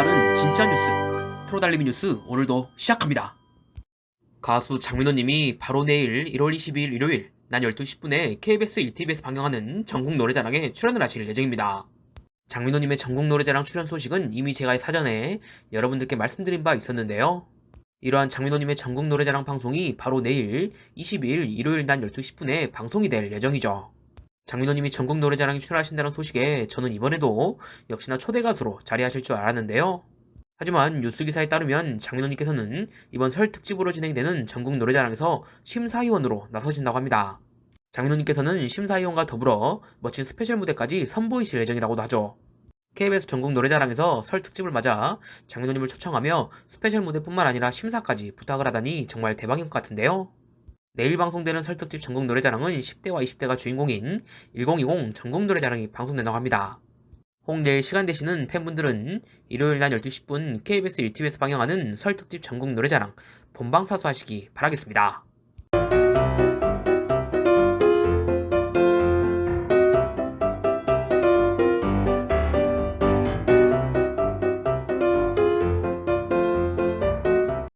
빠른 진짜 뉴스 프로달리미 뉴스 오늘도 시작합니다. 가수 장민호님이 바로 내일 1월 22일 일요일 낮 12시 10분에 KBS 1TV에서 방영하는 전국 노래자랑에 출연을 하실 예정입니다. 장민호님의 전국 노래자랑 출연 소식은 이미 제가 사전에 여러분들께 말씀드린 바 있었는데요. 이러한 장민호님의 전국 노래자랑 방송이 바로 내일 22일 일요일 낮 12시 10분에 방송이 될 예정이죠. 장민호님이 전국 노래자랑에 출연하신다는 소식에 저는 이번에도 역시나 초대 가수로 자리하실 줄 알았는데요. 하지만 뉴스 기사에 따르면 장민호님께서는 이번 설 특집으로 진행되는 전국 노래자랑에서 심사위원으로 나서신다고 합니다. 장민호님께서는 심사위원과 더불어 멋진 스페셜 무대까지 선보이실 예정이라고도 하죠. KBS 전국 노래자랑에서 설 특집을 맞아 장민호님을 초청하며 스페셜 무대뿐만 아니라 심사까지 부탁을 하다니 정말 대박인 것 같은데요. 내일 방송되는 설 특집 전국 노래자랑은 10대와 20대가 주인공인 1020 전국 노래자랑이 방송된다고 합니다. 혹 내일 시간 되시는 팬분들은 일요일 낮 12시 10분 KBS 1TV에서 방영하는 설 특집 전국 노래자랑 본방 사수 하시기 바라겠습니다.